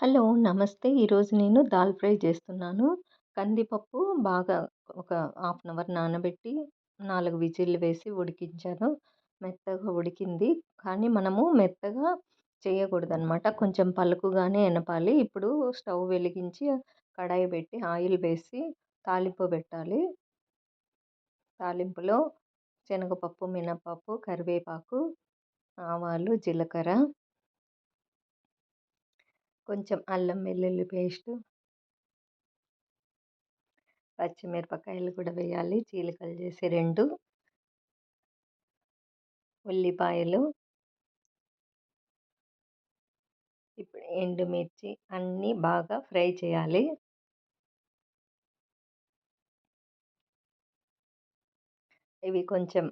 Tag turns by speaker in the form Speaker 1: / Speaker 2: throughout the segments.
Speaker 1: Hello! నమస్తే. ఈరోజు నేను దాల్ ఫ్రై చేస్తున్నాను. కందిపప్పు బాగా ఒక హాఫ్ అన్ అవర్ నానబెట్టి నాలుగు విజిల్లు వేసి ఉడికించాను. మెత్తగా ఉడికింది. కానీ మనము మెత్తగా చేయకూడదనమాట. కొంచెం పలుకుగానే ఎనపాలి. ఇప్పుడు స్టవ్ వెలిగించి కడాయి పెట్టి ఆయిల్ వేసి తాలింపు పెట్టాలి. తాలింపులో శనగపప్పు, మినపప్పు, కరివేపాకు, ఆవాలు, జీలకర్ర కొంచెం అల్లం వెల్లుల్లి పేస్టు. పచ్చిమిరపకాయలు కూడా వేయాలి. చీలికలు చేసి రెండు. ఉల్లిపాయలు. ఇప్పుడు ఎండుమిర్చి అన్నీ బాగా ఫ్రై చేయాలి. ఇవి కొంచెం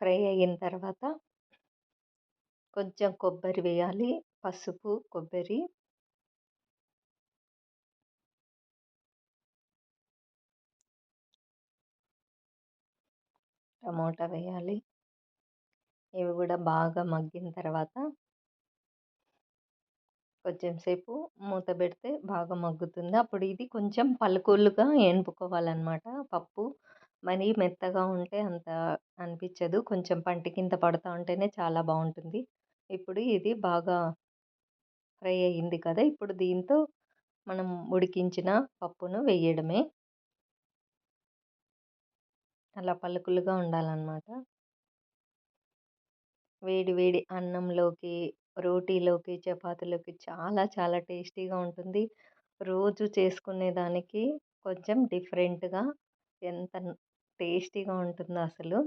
Speaker 1: ఫ్రై అయిన తర్వాత కొంచెం కొబ్బరి వేయాలి. పసుపు కొబ్బరి టమోటా వేయాలి. ఇవి కూడా బాగా మగ్గిన తర్వాత కొంచెం సేపు మూత పెడితే బాగా మగ్గుతుంది. అప్పుడు ఇది కొంచెం పలుకులుగా ఏనుపుకోవాలన్నమాట. పప్పు మరీ మెత్తగా ఉంటే అంత అనిపించదు. కొంచెం పంటి కింద పడుతూ ఉంటేనే చాలా బాగుంటుంది. ఇప్పుడు ఇది బాగా ఫ్రై అయ్యింది కదా! ఇప్పుడు దీంతో మనం ఉడికించిన పప్పును వేయడమే. అలా పలుకులుగా ఉండాలన్నమాట. వేడి వేడి అన్నంలోకి రోటీలోకి చపాతీలోకి చాలా చాలా టేస్టీగా ఉంటుంది. రోజు చేసుకునే దానికి కొంచెం డిఫరెంట్గా ఎంత టేస్టీగా ఉంటుందో అసలు.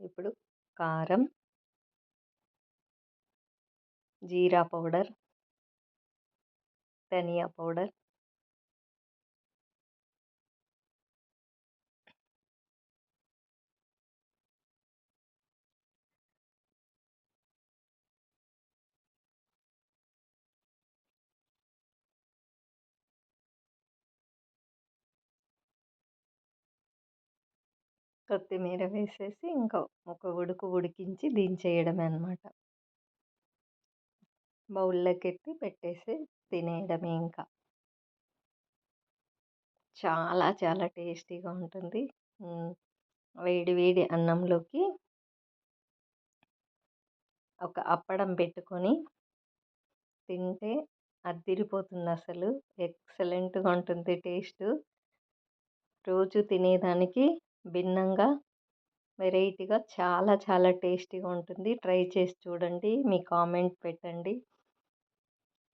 Speaker 1: ఇప్పుడు కారం జీరా పౌడర్ ధనియా పౌడర్. కొత్తిమీర వేసేసి ఇంకా ఒక ఉడుకు ఉడికించి దించేయడమే అనమాట బౌల్లోకి ఎత్తి పెట్టేసి తినేయడమే ఇంకా. చాలా చాలా టేస్టీగా ఉంటుంది. వేడి వేడి అన్నంలోకి ఒక అప్పడం పెట్టుకొని తింటే అద్దిరిపోతుంది అసలు. ఎక్సలెంట్గా ఉంటుంది టేస్ట్. రోజు తినేదానికి భిన్నంగా వెరైటీగా చాలా చాలా టేస్టీగా ఉంటుంది. ట్రై చేసి చూడండి. మీ కామెంట్ పెట్టండి.